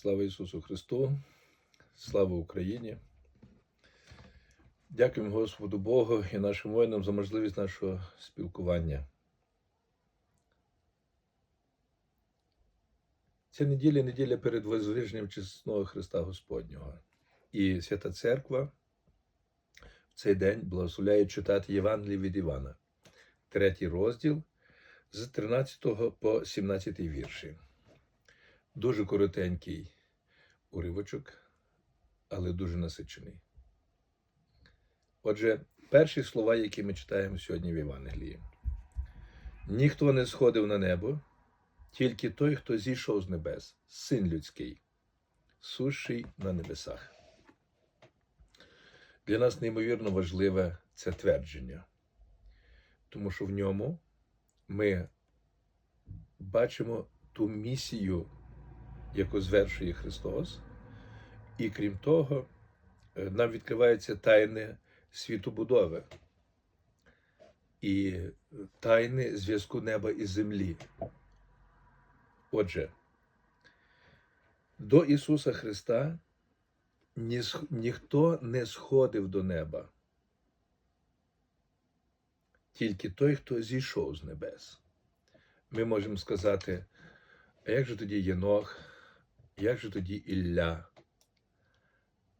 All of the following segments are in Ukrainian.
Слава Ісусу Христу, слава Україні. Дякуємо Господу Богу і нашим воїнам за можливість нашого спілкування. Ця неділя неділя перед возвиженням чесного Христа Господнього. І Свята Церква в цей день благословляє читати Євангеліє від Івана, третій розділ з 13 по 17 вірші. Дуже коротенький уривочок, але дуже насичений. Отже, перші слова, які ми читаємо сьогодні в Євангелії. Ніхто не сходив на небо, тільки той, хто зійшов з небес, син людський, сущий на небесах. Для нас неймовірно важливе це твердження, тому що в ньому ми бачимо ту місію, яку звершує Христос, і крім того, е, нам відкриваються тайни світобудови і тайни зв'язку неба і землі. Отже, до Ісуса Христа ні, ніхто не сходив до неба, тільки той, хто зійшов з небес. Ми можемо сказати, а як же тоді Єнох, як же тоді Ілля?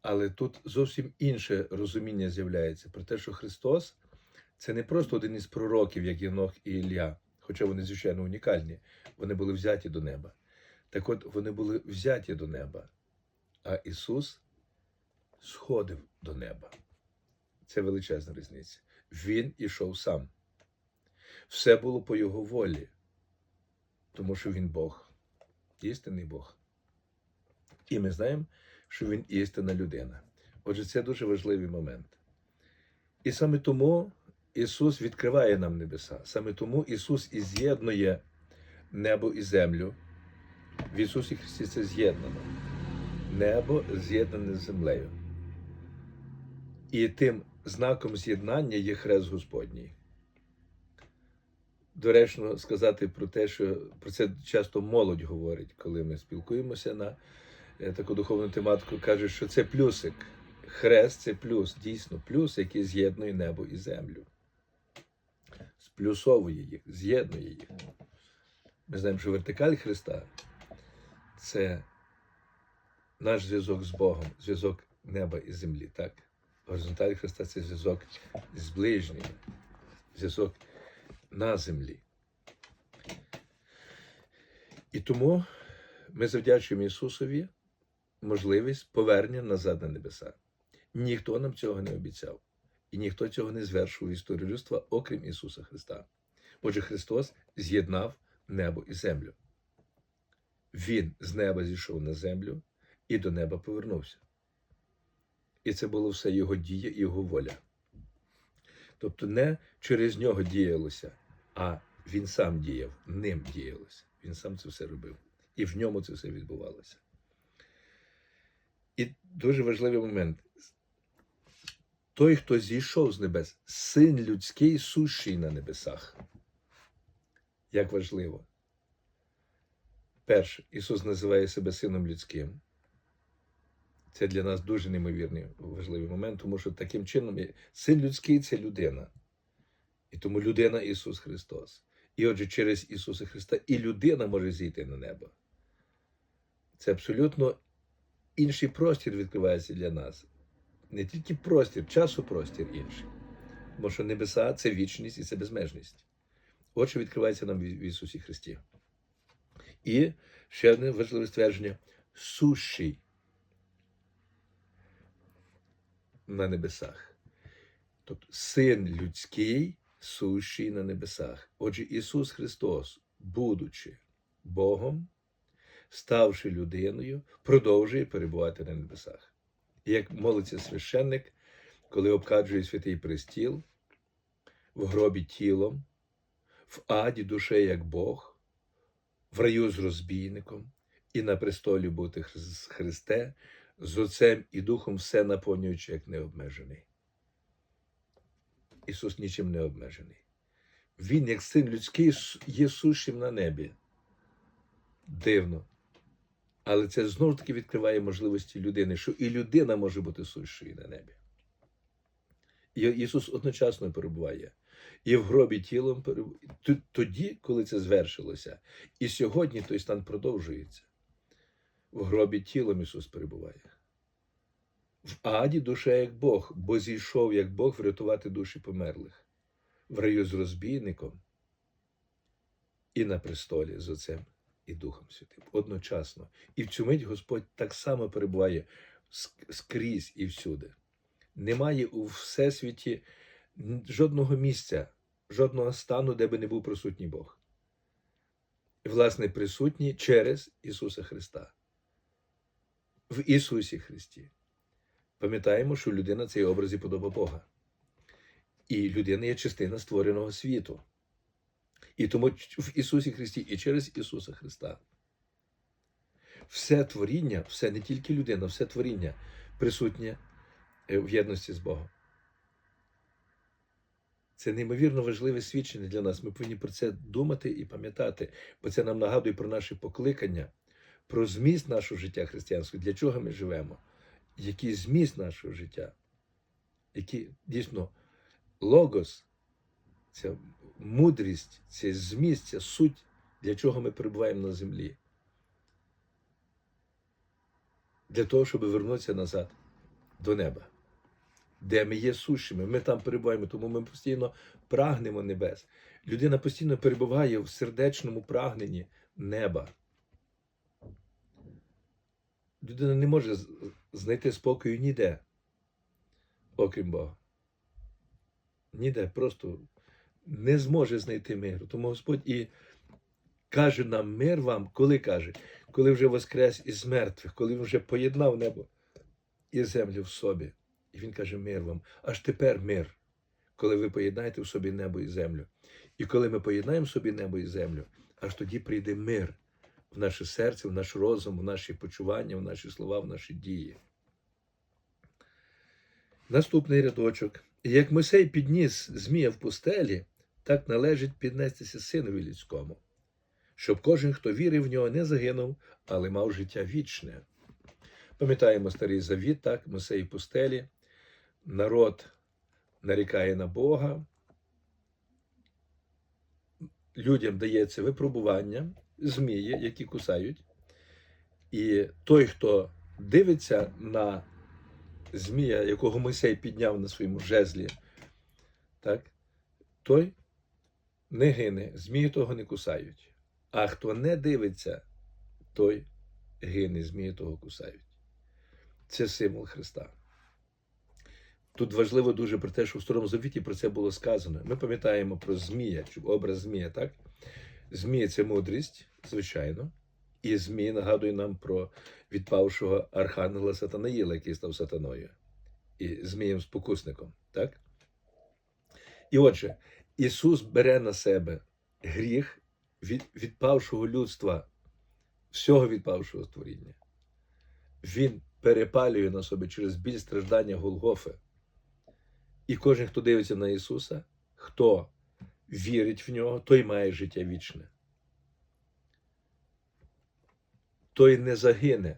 Але тут зовсім інше розуміння з'являється про те, що Христос це не просто один із пророків, як Єнох і Ілля, хоча вони, звичайно, унікальні, вони були взяті до неба. Так от вони були взяті до неба, а Ісус сходив до неба. Це величезна різниця. Він ішов сам. Все було по Його волі, тому що Він Бог, істинний Бог. І ми знаємо, що Він істинна людина. Отже, це дуже важливий момент. І саме тому Ісус відкриває нам небеса. Саме тому Ісус і з'єднує небо і землю. В Ісусі Христі це з'єднано. Небо з'єднане з землею. І тим знаком з'єднання є хрест Господній. Доречно сказати про те, що про це часто молодь говорить, коли ми спілкуємося на таку духовну тематику, каже, що це плюсик. Хрест це плюс, дійсно плюс, який з'єднує небо і землю. Сплюсовує їх, з'єднує їх. Ми знаємо, що вертикаль Христа це наш зв'язок з Богом, зв'язок неба і землі. так? Горизонталь Христа це зв'язок з ближнім, зв'язок на землі. І тому ми завдячуємо Ісусові можливість повернення назад на небеса. Ніхто нам цього не обіцяв, і ніхто цього не звершував в історію людства, окрім Ісуса Христа. Отже, Христос з'єднав небо і землю. Він з неба зійшов на землю і до неба повернувся. І це було все Його дія і Його воля. Тобто не через нього діялося, а він сам діяв, ним діялося. Він сам це все робив. І в ньому це все відбувалося. І дуже важливий момент. Той, хто зійшов з небес, син людський, сущий на небесах. Як важливо. Перше, Ісус називає себе Сином людським. Це для нас дуже неймовірний важливий момент, тому що таким чином син людський це людина. І тому людина Ісус Христос. І отже, через Ісуса Христа і людина може зійти на небо. Це абсолютно інший простір відкривається для нас. Не тільки простір, часу простір інший. Тому що небеса це вічність і це безмежність. От що відкривається нам в Ісусі Христі. І ще одне важливе ствердження сущий на небесах. Тобто син людський, сущий на небесах. Отже, Ісус Христос, будучи Богом, ставши людиною, продовжує перебувати на небесах. І як молиться священник, коли обкаджує святий престіл, в гробі тілом, в аді душею як Бог, в раю з розбійником, і на престолі бути Хри- Христе, з Отцем і Духом все наповнюючи як необмежений. Ісус нічим не обмежений. Він, як син людський, є сущим на небі. Дивно. Але це знову ж таки відкриває можливості людини, що і людина може бути сущою на небі. І Ісус одночасно перебуває і в гробі тілом перебуває. Тоді, коли це звершилося, і сьогодні той стан продовжується. В гробі тілом Ісус перебуває. В аді душа як Бог, бо зійшов як Бог врятувати душі померлих, в раю з розбійником і на престолі з Отцем і Духом Святим. Одночасно. І в цю мить Господь так само перебуває скрізь і всюди. Немає у всесвіті жодного місця, жодного стану, де би не був присутній Бог. Власне, присутній через Ісуса Христа. В Ісусі Христі. Пам'ятаємо, що людина це є образ і подоба Бога. І людина є частина створеного світу. І тому в Ісусі Христі і через Ісуса Христа. Все творіння, все не тільки людина, все творіння присутнє е, в єдності з Богом. Це неймовірно важливе свідчення для нас. Ми повинні про це думати і пам'ятати, бо це нам нагадує про наше покликання, про зміст нашого життя християнського, для чого ми живемо, який зміст нашого життя, який дійсно логос, ця мудрість, це зміст, ця суть, для чого ми перебуваємо на землі. Для того, щоб вернутися назад до неба, де ми є сущими, ми там перебуваємо, тому ми постійно прагнемо небес. Людина постійно перебуває в сердечному прагненні неба. Людина не може знайти спокою ніде, окрім Бога. Ніде, просто не зможе знайти миру. Тому Господь і каже нам мир вам, коли каже, коли вже воскрес із мертвих, коли він вже поєднав небо і землю в собі. І він каже: мир вам. Аж тепер мир, коли ви поєднаєте в собі небо і землю. І коли ми поєднаємо в собі небо і землю, аж тоді прийде мир в наше серце, в наш розум, в наші почування, в наші слова, в наші дії. Наступний рядочок. Як Мойсей підніс Змія в пустелі, так належить піднестися синові людському, щоб кожен, хто вірив в нього, не загинув, але мав життя вічне. Пам'ятаємо старий завіт, так, Мойсей в пустелі, народ нарікає на Бога, людям дається випробування, змії, які кусають. І той, хто дивиться на змія, якого Мойсей підняв на своєму жезлі, так, той не гине, змії того не кусають. А хто не дивиться, той гине, змії того кусають. Це символ Христа. Тут важливо дуже про те, що в Старому Завіті про це було сказано. Ми пам'ятаємо про Змія, образ Змія, так? Змія це мудрість, звичайно. І Змій нагадує нам про відпавшого архангела Сатанаїла, який став сатаною, і Змієм спокусником. Так? І отже, Ісус бере на себе гріх від відпавшого людства, всього відпавшого створіння. Він перепалює на собі через біль страждання Голгофи. І кожен, хто дивиться на Ісуса, хто вірить в нього, той має життя вічне. Той не загине,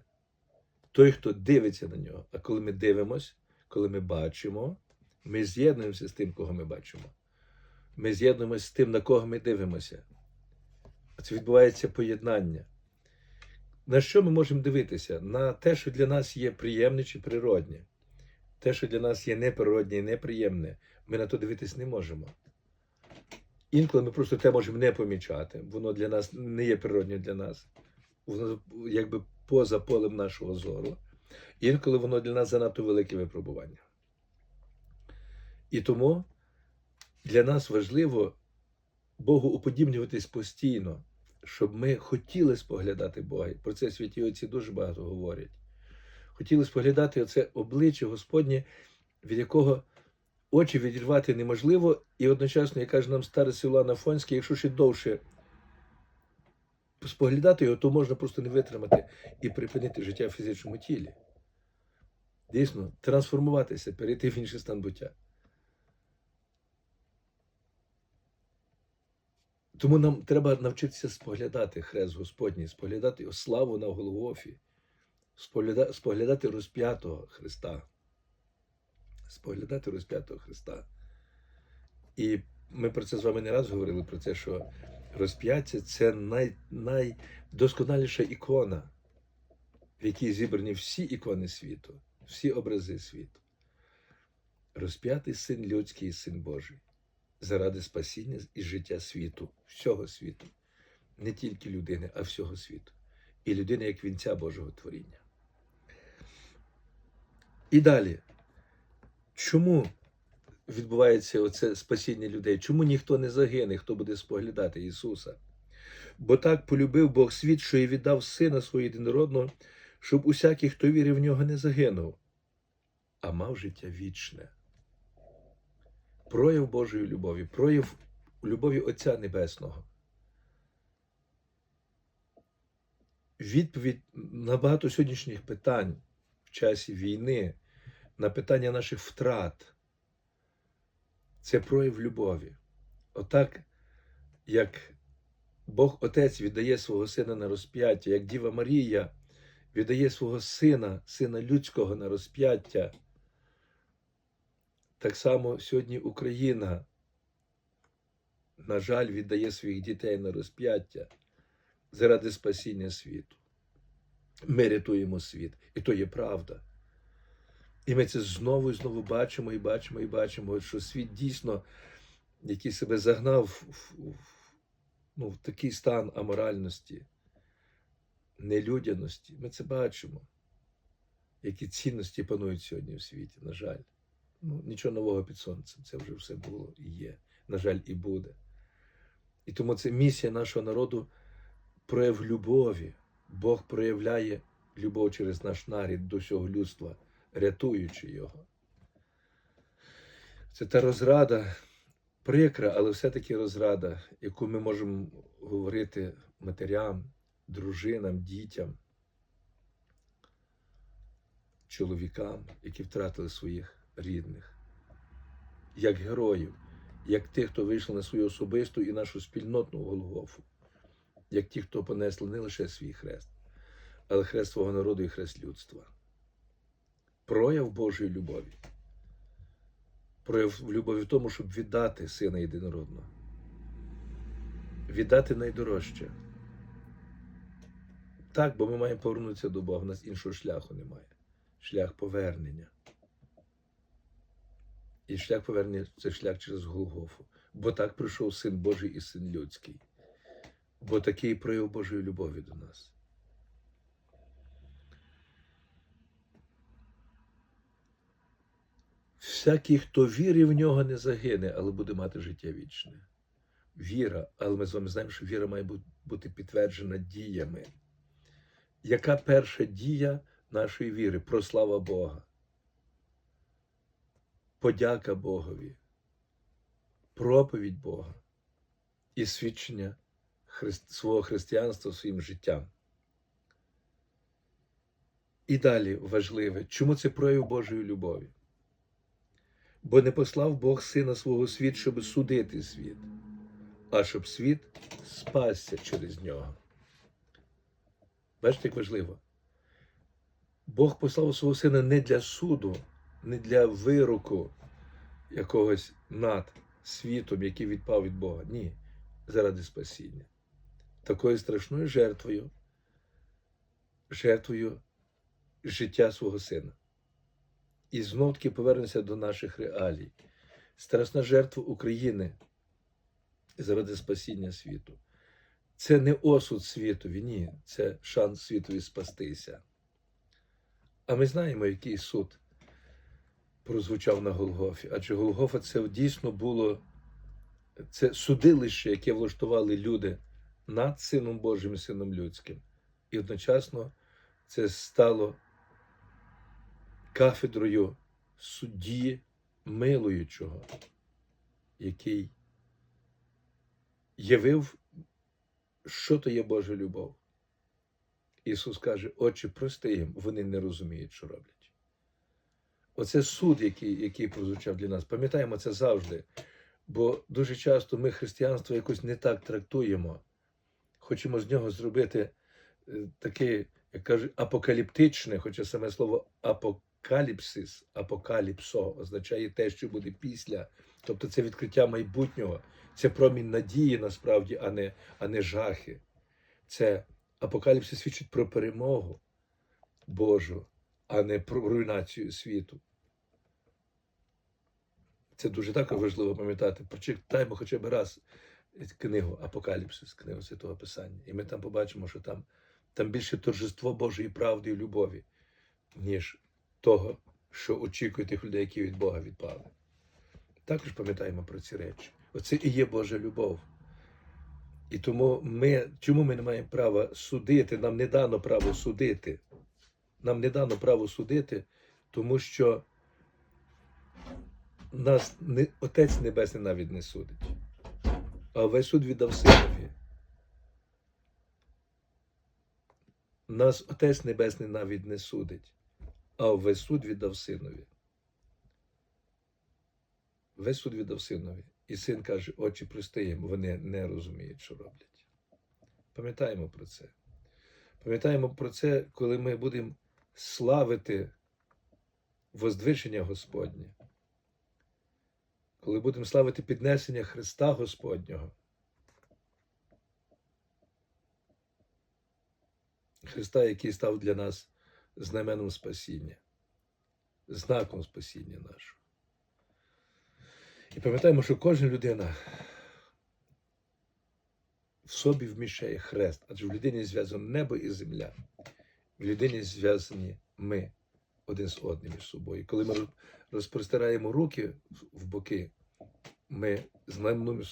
той, хто дивиться на нього. А коли ми дивимось, коли ми бачимо, ми з'єднуємося з тим, кого ми бачимо. Ми з'єднуємося з тим, на кого ми дивимося. Це відбувається поєднання. На що ми можемо дивитися? На те, що для нас є приємне чи природне. Те, що для нас є неприродне і неприємне, ми на то дивитись не можемо. Інколи ми просто те можемо не помічати. Воно для нас не є природне для нас. Якби поза полем нашого зору. Інколи воно для нас занадто велике випробування. І тому для нас важливо Богу уподібнюватись постійно, щоб ми хотіли споглядати Бога. Про це святі отці дуже багато говорять. Хотіли споглядати оце обличчя Господнє, від якого очі відірвати неможливо, і одночасно, як каже нам старий Силуан Афонський, якщо ще довше споглядати його, то можна просто не витримати і припинити життя в фізичному тілі. Дійсно, трансформуватися, перейти в інший стан буття. Тому нам треба навчитися споглядати хрест Господній, споглядати славу на Голгофі, спогляда- споглядати розп'ятого Христа. Споглядати розп'ятого Христа. І ми про це з вами не раз говорили, про те, що розп'яття це най, найдосконаліша ікона, в якій зібрані всі ікони світу, всі образи світу. Розп'ятий син людський і син Божий заради спасіння і життя світу, всього світу, не тільки людини, а всього світу. І людини як вінця Божого творіння. І далі. Чому відбувається оце спасіння людей? Чому ніхто не загине, хто буде споглядати Ісуса? Бо так полюбив Бог світ, що і віддав Сина свого єдинородного, щоб усякий, хто вірив в нього, не загинув, а мав життя вічне. Прояв Божої любові, прояв любові Отця Небесного. Відповідь на багато сьогоднішніх питань в часі війни, на питання наших втрат. Це прояв любові. Отак, як Бог Отець віддає свого сина на розп'яття, як Діва Марія віддає свого сина, сина людського на розп'яття. Так само сьогодні Україна, на жаль, віддає своїх дітей на розп'яття заради спасіння світу. Ми рятуємо світ, і то є правда. І ми це знову і знову бачимо і бачимо і бачимо, що світ дійсно, який себе загнав в, в, ну, в такий стан аморальності, нелюдяності, ми це бачимо, які цінності панують сьогодні в світі, на жаль. Ну, нічого нового під сонцем, це вже все було і є, на жаль, і буде. І тому це місія нашого народу прояв любові. Бог проявляє любов через наш нарід до всього людства, рятуючи його. Це та розрада прикра, але все-таки розрада, яку ми можемо говорити матерям, дружинам, дітям, чоловікам, які втратили своїх рідних, як героїв, як тих, хто вийшли на свою особисту і нашу спільнотну Голгофу, як ті, хто понесли не лише свій хрест, але хрест свого народу і хрест людства. Прояв Божої любові. Прояв любові в тому, щоб віддати сина єдинородного, віддати найдорожче. Так, бо ми маємо повернутися до Бога, у нас іншого шляху немає. Шлях повернення. І шлях повернення це шлях через Голгофу. Бо так прийшов Син Божий і Син людський. Бо такий прояв Божої любові до нас. Всякий, хто вірить в нього, не загине, але буде мати життя вічне. Віра, але ми з вами знаємо, що віра має бути підтверджена діями. Яка перша дія нашої віри? Прослава Бога подяка Богові, проповідь Бога і свідчення свого християнства своїм життям. І далі важливе, чому це прояв Божої любові? Бо не послав Бог Сина свого світ, щоб судити світ, а щоб світ спасся через нього. Бачите, як важливо? Бог послав свого сина не для суду, не для вироку якогось над світом, який відпав від Бога. Ні, заради спасіння. Такою страшною жертвою, жертвою життя свого сина. І знов таки повернемося до наших реалій. Страшна жертва України заради спасіння світу. Це не осуд світові, ні, це шанс світові спастися. А ми знаємо, який суд прозвучав на Голгофі. Адже Голгофа це дійсно було це судилище, яке влаштували люди над Сином Божим і Сином Людським. І одночасно це стало кафедрою судді милуючого, який явив, що то є Божа любов. Ісус каже, Отче, прости їм, вони не розуміють, що роблять. Оце суд, який який прозвучав для нас. Пам'ятаємо це завжди. Бо дуже часто ми християнство якось не так трактуємо. Хочемо з нього зробити е, таке, як кажуть, апокаліптичне, хоча саме слово апокаліпсис, апокаліпсо означає те, що буде після. Тобто це відкриття майбутнього, це промінь надії насправді, а не, а не жахи. Це апокаліпсис свідчить про перемогу Божу, а не про руйнацію світу. Це дуже також важливо пам'ятати. Прочитаємо хоча б раз книгу Апокаліпсис, книгу Святого Писання. І ми там побачимо, що там, там більше торжество Божої правди і любові, ніж того, що очікує тих людей, які від Бога відпали. Також пам'ятаємо про ці речі. Оце і є Божа любов. І тому ми, чому ми не маємо права судити? Нам не дано право судити. Нам не дано право судити, тому що нас не, Отець Небесний навіть не судить. А весь суд віддав синові. Нас Отець Небесний навіть не судить, а весь суд віддав синові. Весь суд віддав синові. І син каже, очі прости вони не розуміють, що роблять. Пам'ятаємо про це. Пам'ятаємо про це, коли ми будемо славити воздвиження Господнє. Коли будемо славити піднесення Христа Господнього. Христа, який став для нас знаменом спасіння, знаком спасіння нашого. І пам'ятаємо, що кожна людина в собі вміщає хрест, адже в людині зв'язано небо і земля. В людині зв'язані ми один з одним між собою. Коли ми розпростираємо руки в боки, ми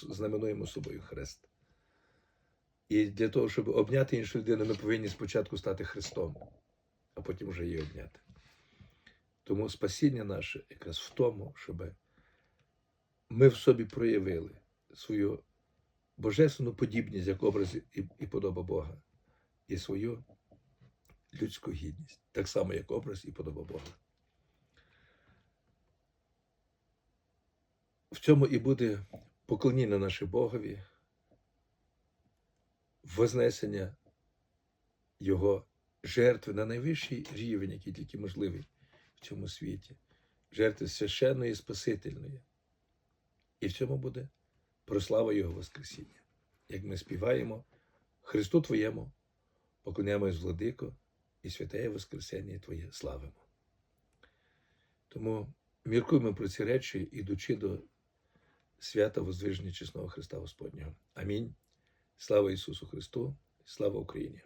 знаменуємо, собою хрест. І для того, щоб обняти іншу людину, ми повинні спочатку стати Христом, а потім вже її обняти. Тому спасіння наше якраз в тому, щоб ми в собі проявили свою божественну подібність як образ і, подоба Бога, і свою людську гідність, так само, як образ і подоба Бога. В цьому і буде поклоніння наше Богові, вознесення Його жертви на найвищий рівень, який тільки можливий в цьому світі, жертви священної, і спасительної. І в цьому буде прослава Його Воскресіння. Як ми співаємо Христу Твоєму, поклоняємось владико і святеє Воскресення Твоє славимо. Тому міркуємо про ці речі, ідучи до свята Воздвиження чесного Христа Господнього. Амінь. Слава Ісусу Христу, слава Україні!